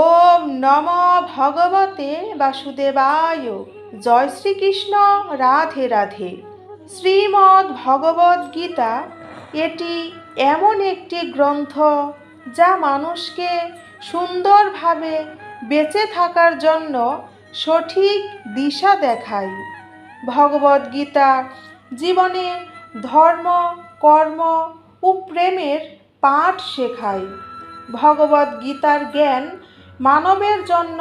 ওম নম ভগবতে বাসুদেবায়। জয় শ্রীকৃষ্ণ, রাধে রাধে। শ্রীমদ্ ভগবদ গীতা এটি এমন একটি গ্রন্থ যা মানুষকে সুন্দরভাবে বেঁচে থাকার জন্য সঠিক দিশা দেখায়। ভগবদ গীতা জীবনে ধর্ম, কর্ম ও প্রেমের পাঠ শেখায়। ভগবদ গীতার জ্ঞান মানবের জন্য,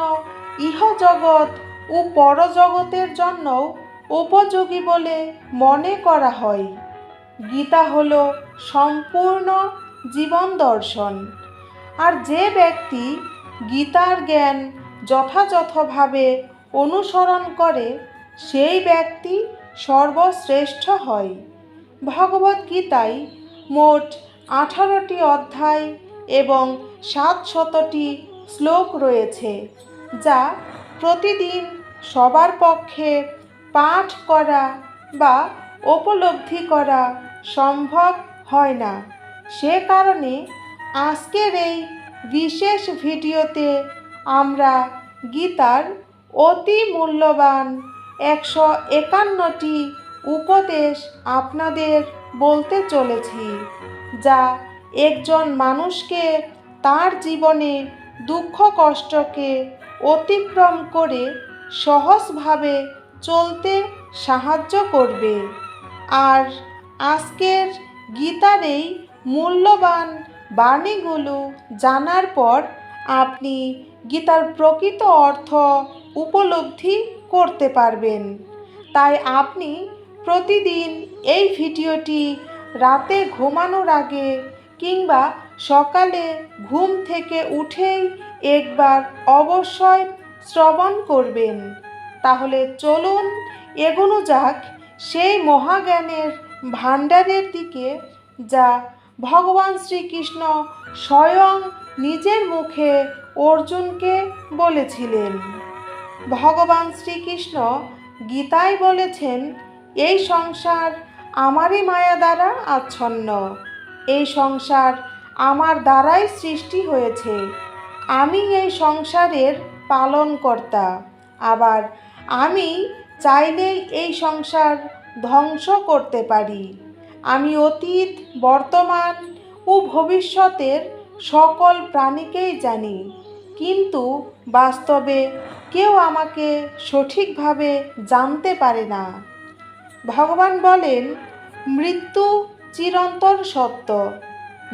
ইহজগৎ ও পরজগতের জন্য উপযোগী বলে মনে করা হয়। গীতা হল সম্পূর্ণ জীবন দর্শন। আর যে ব্যক্তি গীতার জ্ঞান যথাযথভাবে অনুসরণ করে, সেই ব্যক্তি সর্বশ্রেষ্ঠ হয়। ভগবদ গীতায় মোট আঠারোটি অধ্যায় এবং সাতশতটি শ্লোক রয়েছে, যা প্রতিদিন সবার পক্ষে পাঠ করা বা উপলব্ধি করা সম্ভব হয় না। সে কারণে আজকের এই বিশেষ ভিডিওতে আমরা গীতার অতি মূল্যবান একশো একান্নটি উপদেশ আপনাদের বলতে চলেছি, যা একজন মানুষকে তার জীবনে দুঃখ কষ্টকে অতিক্রম করে সহজভাবে চলতে সাহায্য করবে। আর আজকের গীতার এই মূল্যবান বাণীগুলো জানার পর আপনি গীতার প্রকৃত অর্থ উপলব্ধি করতে পারবেন। তাই আপনি প্রতিদিন এই ভিডিওটি রাতে ঘুমানোর আগে কিংবা সকালে ঘুম থেকে উঠেই একবার অবশ্যই শ্রবণ করবেন। তাহলে চলুন এগোনো যাক সেই মহাজ্ঞানের ভাণ্ডারের দিকে যা ভগবান শ্রীকৃষ্ণ স্বয়ং নিজের মুখে অর্জুনকে বলেছিলেন। ভগবান শ্রীকৃষ্ণ গীতায় বলেছেন, এই সংসার আমারই মায়া দ্বারা আচ্ছন্ন। এই সংসার আমার দ্বারাই সৃষ্টি হয়েছে। আমি এই সংসারের পালনকর্তা। আবার আমি চাইলেই এই সংসার ধ্বংস করতে পারি। আমি অতীত, বর্তমান ও ভবিষ্যতের সকল প্রাণীকেই জানি। কিন্তু বাস্তবে কেউ আমাকে সঠিকভাবে জানতে পারে না। ভগবান বলেন, মৃত্যু চিরন্তর সত্য।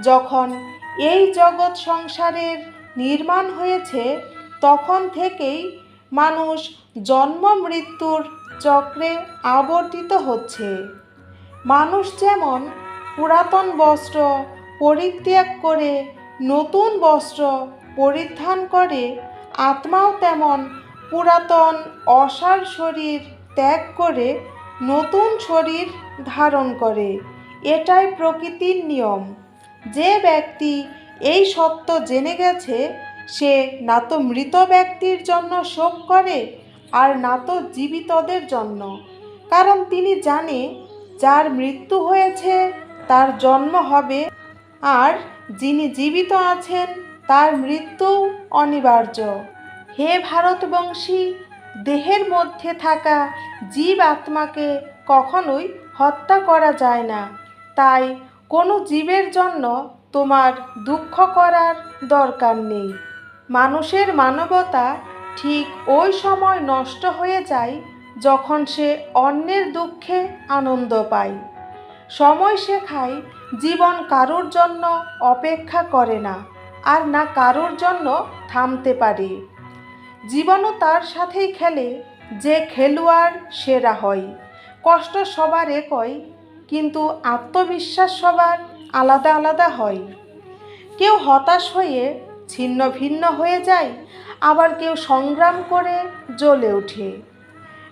যখন এই জগৎ সংসারের নির্মাণ হয়েছে, তখন থেকেই মানুষ জন্ম মৃত্যুর চক্রে আবর্তিত হচ্ছে। মানুষ যেমন পুরাতন বস্ত্র পরিত্যাগ করে, নতুন বস্ত্র পরিধান করে, আত্মাও তেমন পুরাতন অসার শরীর ত্যাগ করে, নতুন শরীর ধারণ করে। এটাই প্রকৃতির নিয়ম। যে ব্যক্তি এই সত্য জেনে গেছে, সে না তো মৃত ব্যক্তির জন্য শোক করে আর না তো জীবিতদের জন্য। কারণ তিনি জানে যার মৃত্যু হয়েছে, তার জন্ম হবে আর যিনি জীবিত আছেন, তার মৃত্যু অনিবার্য। হে ভারতবংশী, দেহের মধ্যে থাকা জীব আত্মাকে কখনোই হত্যা করা যায় না। তাই কোনো জীবের জন্য তোমার দুঃখ করার দরকার নেই। মানুষের মানবতা ঠিক ওই সময় নষ্ট হয়ে যায় যখন সে অন্যের দুঃখে আনন্দ পায়। সময় শেখায় জীবন কারোর জন্য অপেক্ষা করে না আর না কারোর জন্য থামতে পারে। জীবনও তার সাথেই খেলে, যে খেলোয়াড় সেরা হয়। কষ্ট সবার একই কিন্তু আত্মবিশ্বাস সবার আলাদা আলাদা হয়। কেউ হতাশ হয়ে ছিন্ন ভিন্ন হয়ে যায়, আবার কেউ সংগ্রাম করে জ্বলে ওঠে।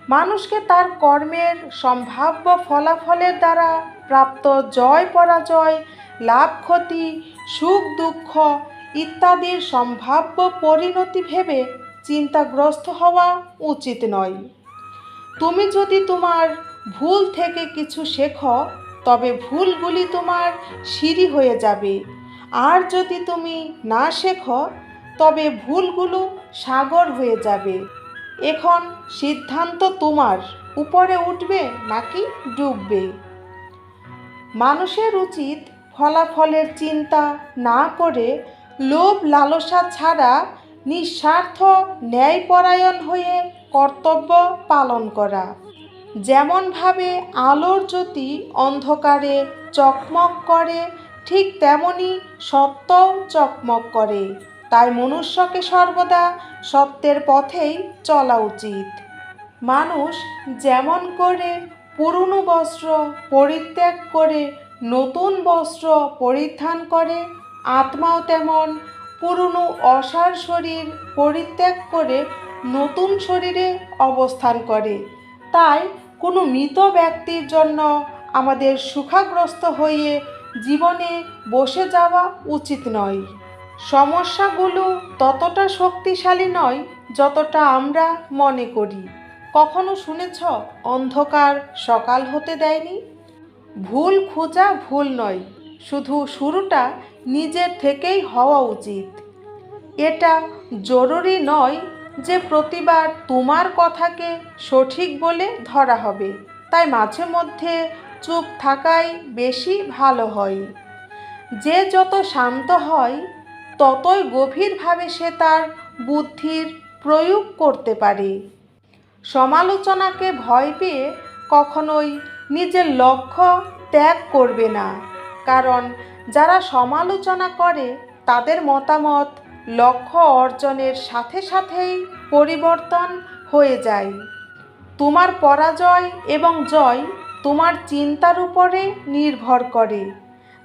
মানুষকে তার কর্মের সম্ভাব্য ফলাফলের দ্বারা প্রাপ্ত জয় পরাজয়, লাভ ক্ষতি, সুখ দুঃখ ইত্যাদির সম্ভাব্য পরিণতি ভেবে চিন্তাগ্রস্ত হওয়া উচিত নয়। তুমি যদি তোমার ভুল থেকে কিছু শেখো, তবে ভুলগুলি তোমার সিঁড়ি হয়ে যাবে। আর যদি তুমি না শেখো, তবে ভুলগুলো সাগর হয়ে যাবে। এখন সিদ্ধান্ত তোমার, উপরে উঠবে নাকি ডুববে? মানুষের উচিত ফলাফলের চিন্তা না করে লোভ লালসা ছাড়া নিঃস্বার্থ ন্যায়পরায়ণ হয়ে কর্তব্য পালন করা। যেমনভাবে আলোর জ্যোতি অন্ধকারে চকমক করে, ঠিক তেমনি সত্যও চকমক করে। তাই মনুষ্যকে সর্বদা সত্যের পথেই চলা উচিত। মানুষ যেমন করে পুরনো বস্ত্র পরিত্যাগ করে, নতুন বস্ত্র পরিধান করে, আত্মাও তেমন পুরনো অসার শরীর পরিত্যাগ করে, নতুন শরীরে অবস্থান করে। তাই কোনো মৃত ব্যক্তির জন্য আমাদের সুখাগ্রস্ত হয়ে জীবনে বসে যাওয়া উচিত নয়। সমস্যাগুলো ততটা শক্তিশালী নয় যতটা আমরা মনে করি। কখনো শুনেছ, অন্ধকার সকাল হতে দেয়নি? ভুল খোঁজা ভুল নয়, শুধু শুরুটা নিজের থেকেই হওয়া উচিত। এটা জরুরি নয় যে প্রতিবার তোমার কথাকে সঠিক বলে ধরা হবে, তাই মাঝে মধ্যে চুপ থাকাই বেশি ভালো হয়। যে যত শান্ত হয়, ততই গভীরভাবে সে তার বুদ্ধির প্রয়োগ করতে পারে। সমালোচনাকে ভয় পেয়ে কখনোই নিজের লক্ষ্য ত্যাগ করবে না, কারণ যারা সমালোচনা করে, তাদের মতামত লক্ষ্য অর্জনের সাথে সাথেই পরিবর্তন হয়ে যায়। তোমার পরাজয় এবং জয় তোমার চিন্তার উপরে নির্ভর করে।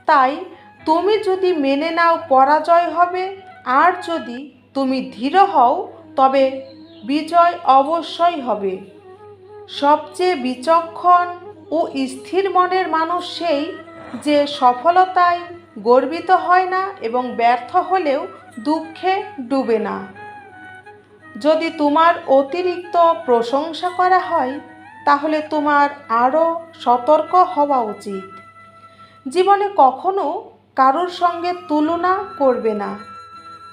তাই তুমি যদি মেনে নাও পরাজয় হবে, আর যদি তুমি ধীর হও, তবে বিজয় অবশ্যই হবে। সবচেয়ে বিচক্ষণ ও স্থির মনের মানুষ সেই যে সফলতায় গর্বিত হয় না এবং ব্যর্থ হলেও দুঃখে ডুবে না। যদি তোমার অতিরিক্ত প্রশংসা করা হয়, তাহলে তোমার আরও সতর্ক হওয়া উচিত। জীবনে কখনো কারোর সঙ্গে তুলনা করবে না।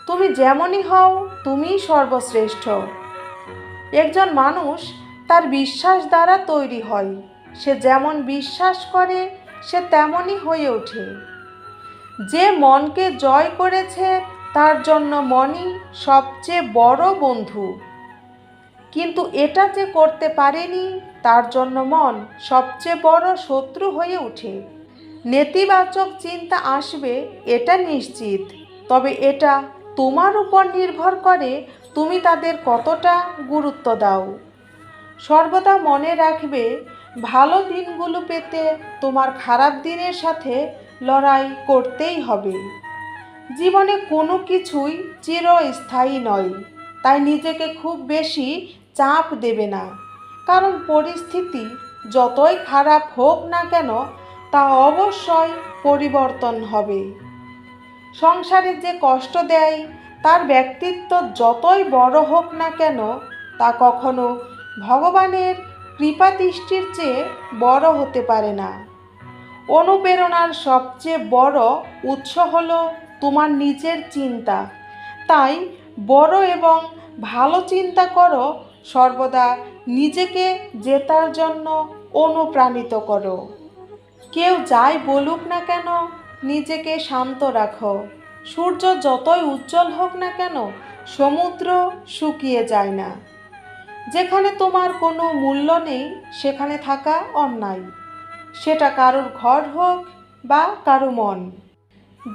তুমি যেমনই হও, তুমিই সর্বশ্রেষ্ঠ। একজন মানুষ তার বিশ্বাস দ্বারা তৈরি হয়। সে যেমন বিশ্বাস করে, সে তেমনই হয়ে ওঠে। যে মনকে জয় করেছে, তার জন্য মনই সবচেয়ে বড় বন্ধু। কিন্তু এটা যে করতে পারেনি, তার জন্য মন সবচেয়ে বড় শত্রু হয়ে ওঠে। নেতিবাচক চিন্তা আসবে, এটা নিশ্চিত। তবে এটা তোমার উপর নির্ভর করে, তুমি তাদের কতটা গুরুত্ব দাও। সর্বদা মনে রাখবে, ভালো দিনগুলো পেতে তোমার খারাপ দিনের সাথে লড়াই করতেই হবে। জীবনে কোনো কিছুই চিরস্থায়ী নয়, তাই নিজেকে খুব বেশি চাপ দেবে না। কারণ পরিস্থিতি যতই খারাপ হোক না কেন, তা অবশ্যই পরিবর্তন হবে। সংসারে যে কষ্ট দেয়, তার ব্যক্তিত্ব যতই বড় হোক না কেন, তা কখনো ভগবানের কৃপাদৃষ্টির চেয়ে বড় হতে পারে না। অনুপ্রেরণার সবচেয়ে বড় উৎস হল তোমার নিজের চিন্তা। তাই বড় এবং ভালো চিন্তা করো, সর্বদা নিজেকে জেতার জন্য অনুপ্রাণিত করো। কেউ যাই বলুক না কেন, নিজেকে শান্ত রাখো। সূর্য যতই উজ্জ্বল হোক না কেন, সমুদ্র শুকিয়ে যায় না। যেখানে তোমার কোনো মূল্য নেই, সেখানে থাকা অন্যায়। সেটা কারোর ঘর হোক বা কারও মন।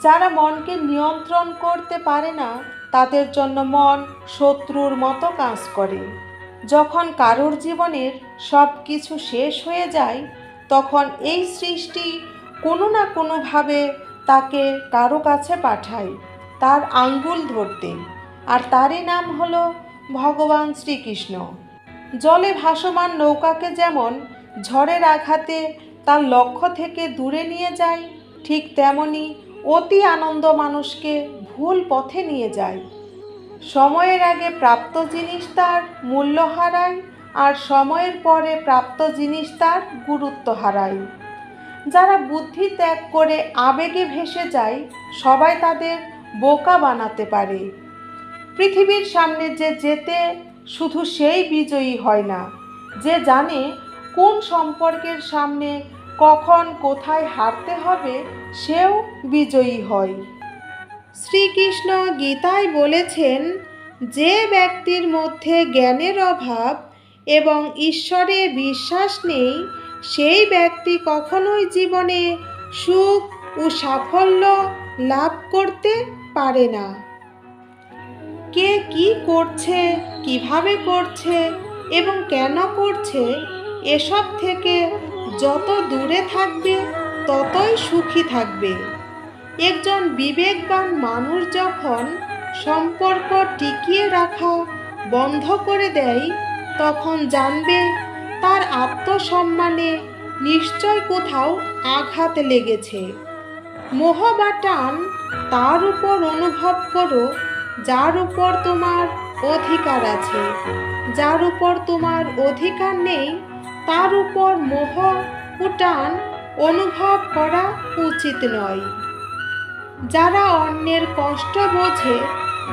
যারা মনকে নিয়ন্ত্রণ করতে পারে না, তাদের জন্য মন শত্রুর মতো কাজ করে। যখন কারোর জীবনের সব কিছু শেষ হয়ে যায়, তখন এই সৃষ্টি কোনো না কোনোভাবে তাকে কারও কাছে পাঠায়, তার আঙ্গুল ধরতে। আর তারই নাম হলো ভগবান শ্রীকৃষ্ণ। জলে ভাসমান নৌকাকে যেমন ঝড়ের আঘাতে তার লক্ষ্য থেকে দূরে নিয়ে যায়। ঠিক তেমনি অতি আনন্দ মানুষকে ভুল পথে নিয়ে যায়। সময়ের আগে প্রাপ্ত জিনিস তার মূল্য হারায় আর সময়ের পরে প্রাপ্ত জিনিস তার গুরুত্ব হারায়। যারা বুদ্ধি ত্যাগ করে আবেগে ভেসে যায়, সবাই তাদের বোকা বানাতে পারে। পৃথিবীর সামনে যে যেতে শুধু সেই বিজয়ী হয় না, যে জানে কোন সম্পর্কের সামনে কখন কোথায় হারতে হবে সেও বিজয়ী হয়। শ্রীকৃষ্ণ গীতায় বলেছেন, যে ব্যক্তির মধ্যে জ্ঞানের অভাব এবং ঈশ্বরে বিশ্বাস নেই, সেই ব্যক্তি কখনোই জীবনে সুখ ও সাফল্য লাভ করতে পারে না। কে কি করছে, কীভাবে করছে এবং কেন করছে এসব থেকে যত দূরে থাকবে, ততই সুখী থাকবে। একজন বিবেকবান মানুষ যখন সম্পর্ক টিকিয়ে রাখা বন্ধ করে দেয়, তখন জানবে তার আত্মসম্মানে নিশ্চয় কোথাও আঘাত লেগেছে। মোহ বা টান তার উপর অনুভব করো, যার উপর তোমার অধিকার আছে। যার উপর তোমার অধিকার নেই তার উপর মোহ ও অনুভব করা উচিত নয়। যারা অন্যের কষ্ট বোঝে,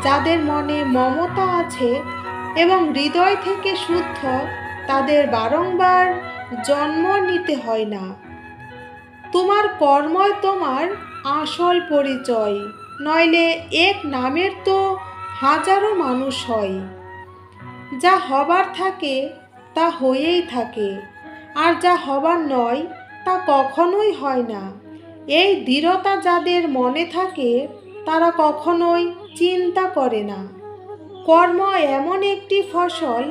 যাদের মনে মমতা আছে এবং হৃদয় থেকে শুদ্ধ, তাদের বারংবার জন্ম নিতে হয় না। তোমার কর্মই তোমার আসল পরিচয়, নইলে এক নামের তো হাজারো মানুষ হয়। যা হবার থাকে তা হয়েই থাকে। আর যা হবার নয়, তা কখনোই হয় না। এই দৃঢ়তা যাদের মনে থাকে, তারা কখনোই চিন্তা করে না। কর্ম এমন একটি ফসল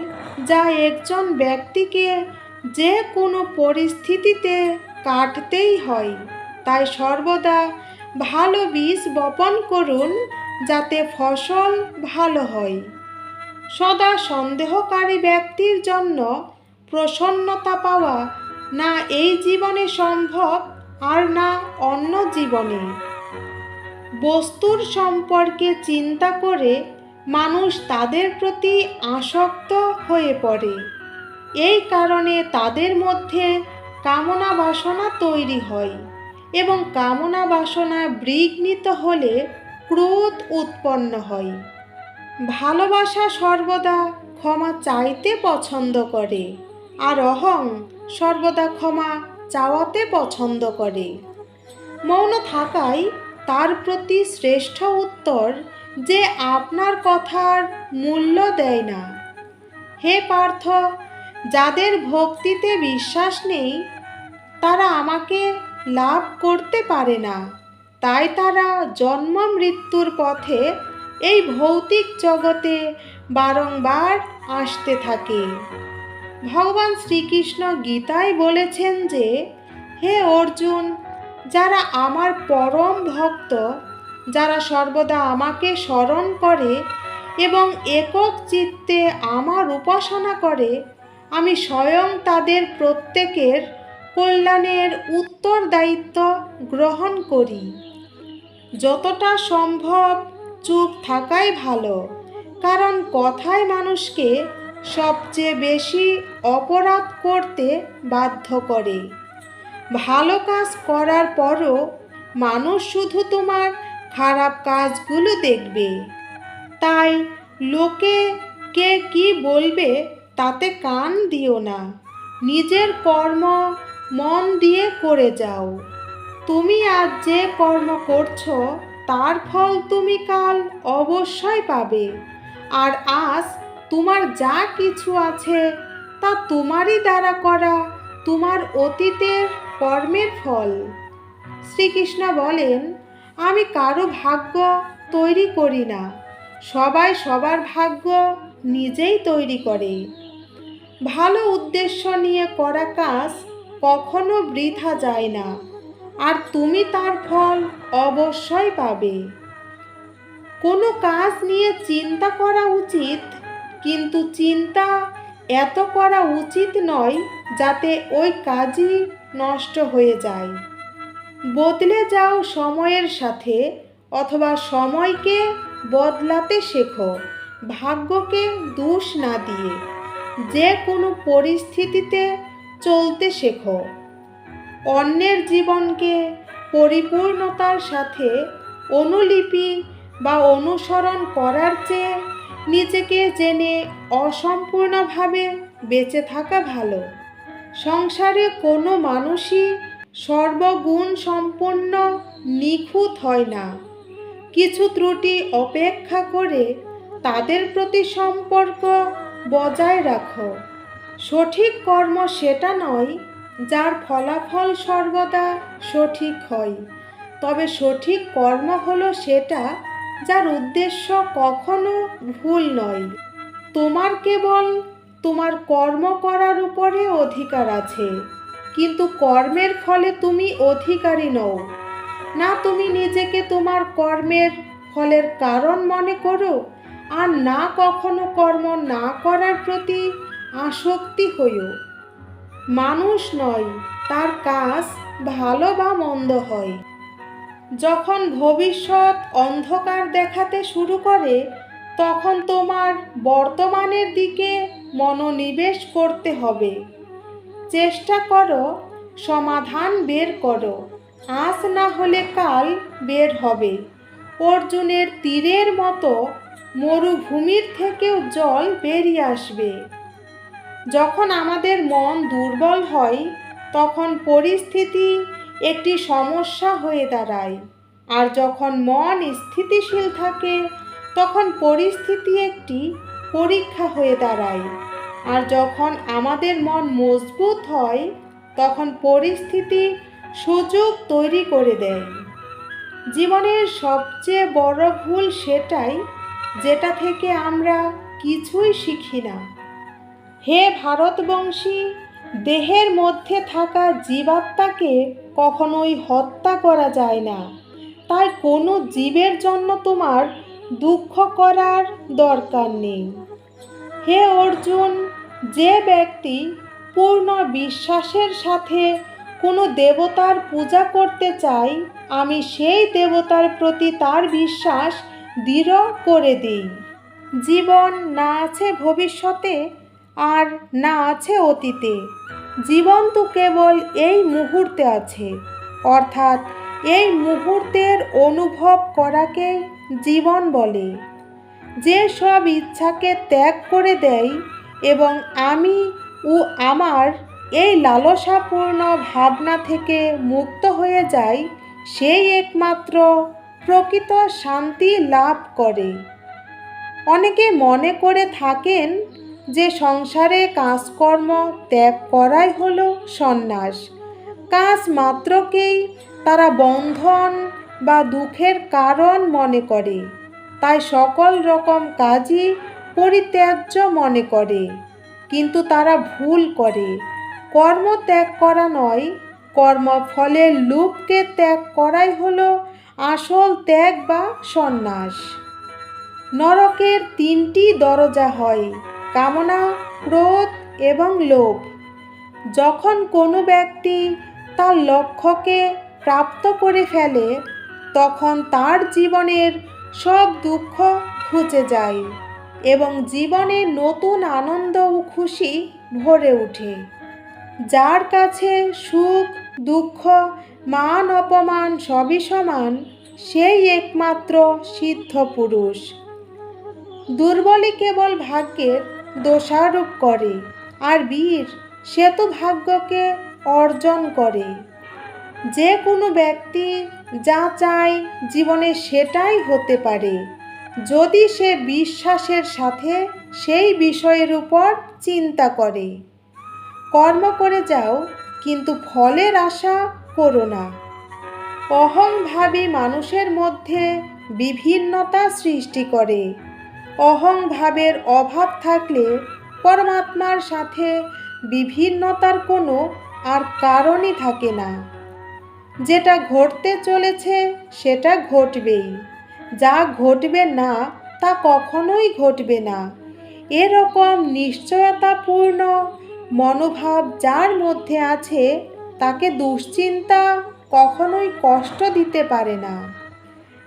যা একজন ব্যক্তিকে যে কোনো পরিস্থিতিতে কাটতেই হয়। তাই সর্বদা ভালো বীজ বপন করুন যাতে ফসল ভালো হয়। সদা সন্দেহকারী ব্যক্তির জন্য প্রসন্নতা পাওয়া না এই জীবনে সম্ভব আর না অন্য জীবনে। বস্তুর সম্পর্কে চিন্তা করে মানুষ তাদের প্রতি আসক্ত হয়ে পড়ে। এই কারণে তাদের মধ্যে কামনা বাসনা তৈরি হয় এবং কামনা বাসনা বিঘ্নিত হলে ক্রোধ উৎপন্ন হয়। ভালোবাসা সর্বদা ক্ষমা চাইতে পছন্দ করে, আর অহং সর্বদা ক্ষমা চাওয়াতে পছন্দ করে। মৌন থাকাই তার প্রতি শ্রেষ্ঠ উত্তর যে আপনার কথার মূল্য দেয় না। হে পার্থ, যাদের ভক্তিতে বিশ্বাস নেই, তারা আমাকে লাভ করতে পারে না। তাই তারা জন্ম মৃত্যুর পথে এই ভৌতিক জগতে বারংবার আসতে থাকে। ভগবান শ্রীকৃষ্ণ গীতায় বলেছেন যে, হে অর্জুন, যারা আমার পরম ভক্ত, যারা সর্বদা আমাকে স্মরণ করে এবং একক চিত্তে আমার উপাসনা করে, আমি স্বয়ং তাদের প্রত্যেকের কল্যাণের উত্তর দায়িত্ব গ্রহণ করি। যতটা সম্ভব চুপ থাকাই ভালো। কারণ কথায় মানুষকে সবচেয়ে বেশি অপরাধ করতে বাধ্য করে। ভালো কাজ করার পরও মানুষ শুধু তোমার খারাপ কাজগুলো দেখবে। তাই লোকে কে কি বলবে তাতে কান দিও না। নিজের কর্ম মন দিয়ে করে যাও। তুমি আজ যে কর্ম করছ তার ফল তুমি কাল অবশ্যই পাবে। আর আজ তোমার যা কিছু আছে, তা তোমারই দ্বারা করা তোমার অতীতের কর্মের ফল। শ্রীকৃষ্ণ বলেন, আমি কারও ভাগ্য তৈরি করি না। সবাই সবার ভাগ্য নিজেই তৈরি করে। ভালো উদ্দেশ্য নিয়ে করা কাজ কখনো বৃথা যায় না। আর তুমি তার ফল অবশ্যই পাবে। কোনো কাজ নিয়ে চিন্তা করা উচিত, কিন্তু চিন্তা এত করা উচিত নয় যাতে ওই কাজই নষ্ট হয়ে যায়। বদলে যাও সময়ের সাথে অথবা সময়কে বদলাতে শেখো, ভাগ্যকে দোষ না দিয়ে। যে কোনো পরিস্থিতিতে চলতে শেখো। অন্যের জীবনকে পরিপূর্ণতার সাথে অনুলিপি বা অনুসরণ করার চেয়ে নিজেকে জেনে অসম্পূর্ণভাবে বেঁচে থাকা ভালো। সংসারে কোনো মানুষই সর্বগুণ সম্পন্ন নিখুঁত হয় না। কিছু ত্রুটি অপেক্ষা করে তাদের প্রতি সম্পর্ক বজায় রাখো। সঠিক কর্ম সেটা নয় যার ফলাফল সর্বদা সঠিক হয়। তবে সঠিক কর্ম হলো সেটা যার উদ্দেশ্য কখনো ভুল নয়। তোমার কেবল তোমার কর্ম করার উপরে অধিকার আছে। কিন্তু কর্মের ফলে তুমি অধিকারী নও। না তুমি নিজেকে তোমার কর্মের ফলের কারণ মনে করো, আর না কখনো কর্ম না করার প্রতি আসক্তি হইও। মানুষ নয়, তার কাজ ভালো বা মন্দ হয়। যখন ভবিষ্যৎ অন্ধকার দেখাতে শুরু করে, তখন তোমার বর্তমানের দিকে মনোনিবেশ করতে হবে। চেষ্টা করো, সমাধান বের করো। আজ না হলে কাল বের হবে। অর্জুনের তীরের মতো মরুভূমির থেকেও জল বেরিয়ে আসবে। যখন আমাদের মন দুর্বল হয়, তখন পরিস্থিতি একটি সমস্যা হয়ে দাঁড়ায়। আর যখন মন স্থিতিশীল থাকে, তখন পরিস্থিতি একটি পরীক্ষা হয়ে দাঁড়ায়। আর যখন আমাদের মন মজবুত হয়, তখন পরিস্থিতি সুযোগ তৈরি করে দেয়। জীবনের সবচেয়ে বড় ভুল সেটাই, যেটা থেকে আমরা কিছুই শিখি না। হে ভারতবংশী, দেহের মধ্যে থাকা জীবাত্মাকে কখনোই হত্যা করা যায় না। তাই কোনো জীবের জন্য তোমার দুঃখ করার দরকার নেই। হে অর্জুন, যে ব্যক্তি পূর্ণ বিশ্বাসের সাথে কোনো দেবতার পূজা করতে চায়, আমি সেই দেবতার প্রতি তার বিশ্বাস দৃঢ় করে দিই। জীবন না আছে ভবিষ্যতে আর না আছে অতীতে। জীবন তো কেবল এই মুহূর্তে আছে। অর্থাৎ এই মুহূর্তের অনুভব করাকে জীবন বলে। যে সব ইচ্ছাকে ত্যাগ করে দেয় এবং আমি ও আমার এই লালসাপূর্ণ ভাবনা থেকে মুক্ত হয়ে যায়, সেই একমাত্র প্রকৃত শান্তি লাভ করে। অনেকে মনে করে থাকেন যে সংসারে কাজকর্ম ত্যাগ করাই হলো সন্ন্যাস। কাজ মাত্রকেই তারা বন্ধন বা দুঃখের কারণ মনে করে। তাই সকল রকম কাজই পরিত্যাজ্য মনে করে। কিন্তু তারা ভুল করে। কর্ম ত্যাগ করা নয় কর্মফলের লোভকে ত্যাগ করাই হলো আসল ত্যাগ বা সন্ন্যাস। নরকের তিনটি দরজা হয়। কামনা, ক্রোধ এবং লোভ। যখন কোনো ব্যক্তি তার লক্ষ্যকে প্রাপ্ত করে ফেলে, তখন তার জীবনের সব দুঃখ ঘুচে যায় এবং জীবনে নতুন আনন্দ ও খুশি ভরে ওঠে। যার কাছে সুখ, দুঃখ, মান অপমান সবই সমান, সেই একমাত্র সিদ্ধ পুরুষ দুর্বলই কেবল ভাগ্যের দোষারোপ করে। আর বীর, সে তো ভাগ্যকে অর্জন করে। যে কোনো ব্যক্তি যা চায় জীবনে সেটাই হতে পারে। যদি সে বিশ্বাসের সাথে সেই বিষয়ের উপর চিন্তা করে। কর্ম করে যাও, কিন্তু ফলের আশা করো না। অহংভাবী মানুষের মধ্যে বিভিন্নতা সৃষ্টি করে। অহংভাবের অভাব থাকলে পরমাত্মার সাথে বিভিন্নতার কোনো আর কারণই থাকে না। যেটা ঘটতে চলেছে, সেটা ঘটবেই। যা ঘটবে না, তা কখনোই ঘটবে না। এরকম নিশ্চয়তাপূর্ণ মনোভাব যার মধ্যে আছে, তাকে দুশ্চিন্তা কখনোই কষ্ট দিতে পারে না।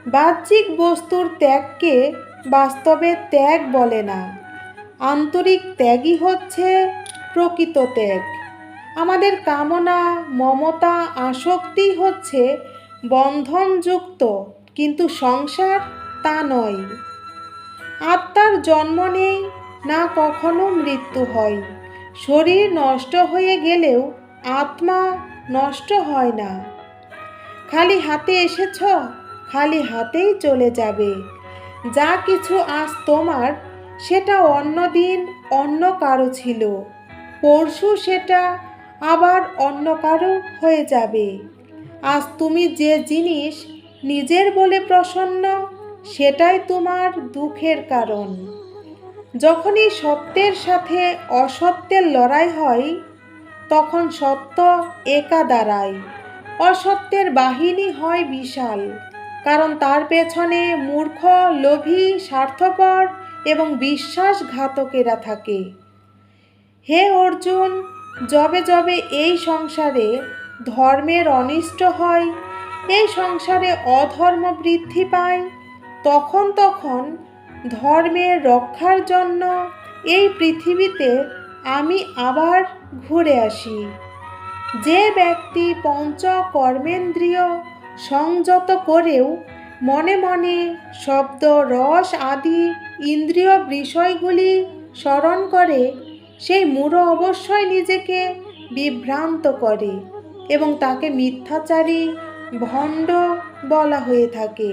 বাহ্যিক বস্তুর ত্যাগকে বাস্তবে ত্যাগ বলে না। আন্তরিক ত্যাগই হচ্ছে প্রকৃত ত্যাগ। আমাদের কামনা, মমতা, আসক্তি হচ্ছে বন্ধনযুক্ত, কিন্তু সংসার তা নয়। আত্মার জন্ম নেই, না কখনো মৃত্যু হয়। শরীর নষ্ট হয়ে গেলেও আত্মা নষ্ট হয় না। খালি হাতে এসেছ, খালি হাতেই চলে যাবে। যা কিছু আজ তোমার, সেটা অন্য দিন অন্য কারও ছিল। পরশু সেটা আবার অন্য কারও হয়ে যাবে। আজ তুমি যে জিনিস নিজের বলে প্রসন্ন, সেটাই তোমার দুঃখের কারণ। যখনই সত্যের সাথে অসত্যের লড়াই হয়, তখন সত্য একা দাঁড়ায়। অসত্যের বাহিনী হয় বিশাল। কারণ তার পেছনে মূর্খ, লোভী, স্বার্থপর এবং বিশ্বাসঘাতকেরা থাকে। হে অর্জুন, যবে যবে এই সংসারে ধর্মের অনিষ্ট হয়, এই সংসারে অধর্ম বৃদ্ধি পায়, তখন তখন ধর্মের রক্ষার জন্য এই পৃথিবীতে আমি আবার ঘুরে আসি। যে ব্যক্তি পঞ্চ কর্মেন্দ্রিয় সংযত করেও মনে মনে শব্দ, রস আদি ইন্দ্রিয় বিষয়গুলি স্মরণ করে, সেই মূঢ় অবশ্যই নিজেকে বিভ্রান্ত করে এবং তাকে মিথ্যাচারী, ভণ্ড বলা হয়ে থাকে।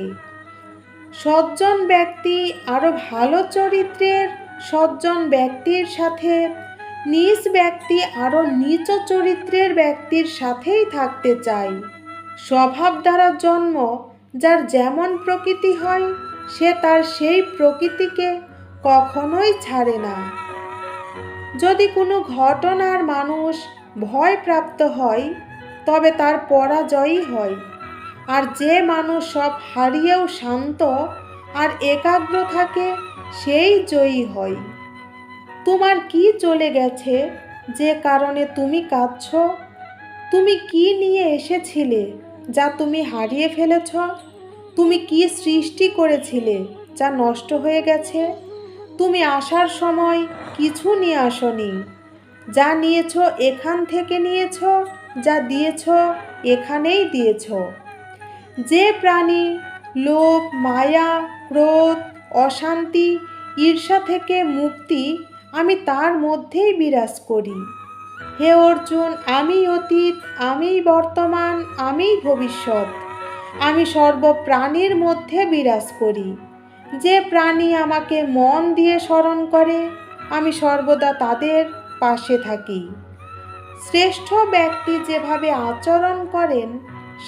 সজ্জন ব্যক্তি আরও ভালো চরিত্রের সজ্জন ব্যক্তির সাথে, নিজ ব্যক্তি আরও নিচ চরিত্রের ব্যক্তির সাথেই থাকতে চায়। স্বভাব দ্বারা জন্ম, যার যেমন প্রকৃতি হয়, সে তার সেই প্রকৃতিকে কখনোই ছাড়ে না। যদি কোনো ঘটনার মানুষ ভয়প্রাপ্ত হয়, তবে তার পরাজয়ই হয়। আর যে মানুষ সব হারিয়েও শান্ত আর একাগ্র থাকে, সেই জয়ী হয়। তোমার কি চলে গেছে? যে কারণে তুমি কাঁদছ? তুমি কি নিয়ে এসেছিলে? যা তুমি হারিয়ে ফেলেছ? তুমি কি সৃষ্টি করেছিলে যা নষ্ট হয়ে গেছে? তুমি আসার সময় কিছু নিয়ে আসনি। যা নিয়েছ এখান থেকে নিয়েছ, যা দিয়েছ এখানেই দিয়েছ। যে প্রাণী, লোভ, মায়া, ক্রোধ, অশান্তি, ঈর্ষা থেকে মুক্তি আমি তার মধ্যেই বিরাজ করি। হে অর্জুন, আমি অতীত আমি বর্তমান আমি ভবিষ্যৎ। আমি সর্বপ্রাণীর মধ্যে বিরাজ করি। যে প্রাণী আমাকে মন দিয়ে স্মরণ করে, আমি সর্বদা তাদের পাশে থাকি। শ্রেষ্ঠ ব্যক্তি যেভাবে আচরণ করেন,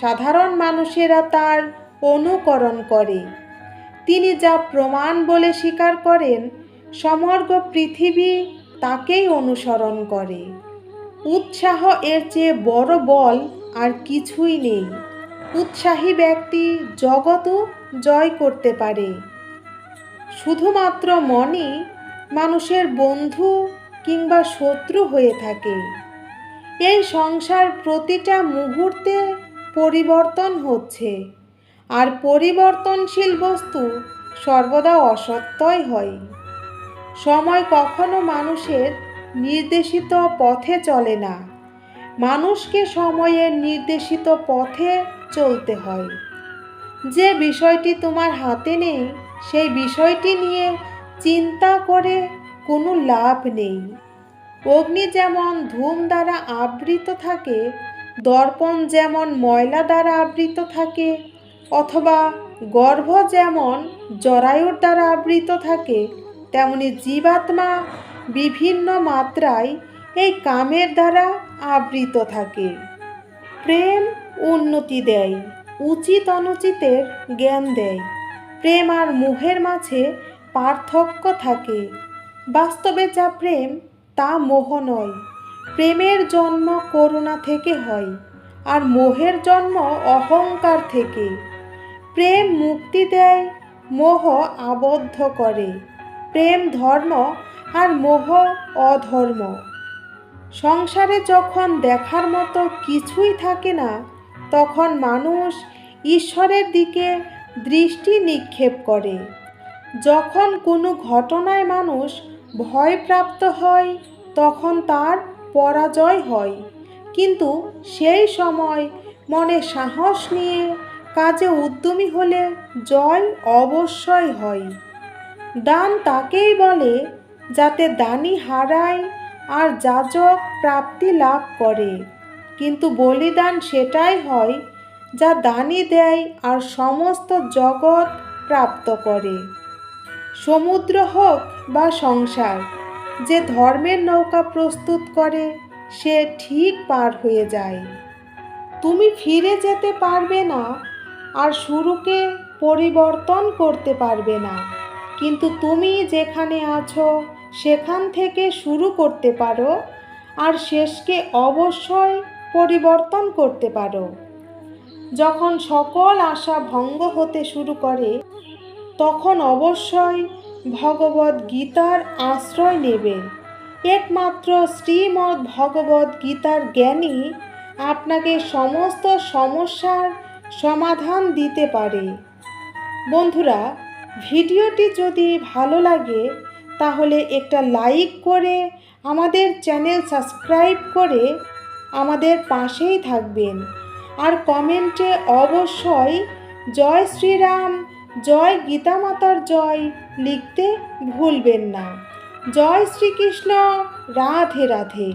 সাধারণ মানুষেরা তার অনুকরণ করে। তিনি যা প্রমাণ বলে স্বীকার করেন, সমগ্র পৃথিবী তাকেই অনুসরণ করে। উৎসাহ এর চেয়ে বড় বল আর কিছুই নেই। উৎসাহী ব্যক্তি জগতও জয় করতে পারে। শুধুমাত্র মনই মানুষের বন্ধু কিংবা শত্রু হয়ে থাকে। এই সংসার প্রতিটা মুহূর্তে পরিবর্তন হচ্ছে আর পরিবর্তনশীল বস্তু সর্বদা অসত্যই হয়। সময় কখনো মানুষের নির্দেশিত পথে চলে না। মানুষকে সময়ের নির্দেশিত পথে চলতে হয়। যে বিষয়টি তোমার হাতে নেই, সেই বিষয়টি নিয়ে চিন্তা করে কোনো লাভ নেই। অগ্নি যেমন ধূম দ্বারা আবৃত থাকে, দর্পণ যেমন ময়লা দ্বারা আবৃত থাকে, অথবা গর্ভ যেমন জরায়ুর দ্বারা আবৃত থাকে, তেমনি জীবাত্মা বিভিন্ন মাত্রায় এই কামের দ্বারা আবৃত থাকে। প্রেম উন্নতি দেয়, উচিত অনুচিতের জ্ঞান দেয়। প্রেম আর মোহের মাঝে পার্থক্য থাকে। বাস্তবে যা প্রেম, তা মোহ নয়। প্রেমের জন্ম করুণা থেকে হয় আর মোহের জন্ম অহংকার থেকে। প্রেম মুক্তি দেয়, মোহ আবদ্ধ করে। প্রেম ধর্ম আর মোহ অধর্ম। সংসারে যখন দেখার মতো কিছুই থাকে না, তখন মানুষ ঈশ্বরের দিকে দৃষ্টি নিক্ষেপ করে। যখন কোনো ঘটনায় মানুষ ভয়প্রাপ্ত হয়, তখন তার পরাজয় হয়। কিন্তু সেই সময় মনে সাহস নিয়ে কাজে উদ্যমী হলে জয় অবশ্যই হয়। দান তাকেই বলে যাতে দানি হারায় আর যাজক প্রাপ্তি লাভ করে। কিন্তু বলিদান সেটাই হয় যা দানি দেয় আর সমস্ত জগৎ প্রাপ্ত করে। সমুদ্র হোক বা সংসার, যে ধর্মের নৌকা প্রস্তুত করে, সে ঠিক পার হয়ে যায়। তুমি ফিরে যেতে পারবে না আর শুরুকে পরিবর্তন করতে পারবে না। কিন্তু তুমি যেখানে আছো সেখান থেকে শুরু করতে পারো আর শেষকে অবশ্যই পরিবর্তন করতে পারো। যখন সকল আশা ভঙ্গ হতে শুরু করে, তখন অবশ্যই ভগবদ গীতার আশ্রয় নেবে। একমাত্র শ্রীমদ্ ভগবদ গীতার জ্ঞানই আপনাকে সমস্ত সমস্যার সমাধান দিতে পারে। বন্ধুরা, ভিডিওটি যদি ভালো লাগে তাহলে একটা লাইক করে আমাদের চ্যানেল সাবস্ক্রাইব করে আমাদের পাশেই থাকবেন। আর কমেন্টে অবশ্যই জয় শ্রীরাম, জয় গীতামাতার জয় লিখতে ভুলবেন না। জয় শ্রীকৃষ্ণ, রাধে রাধে।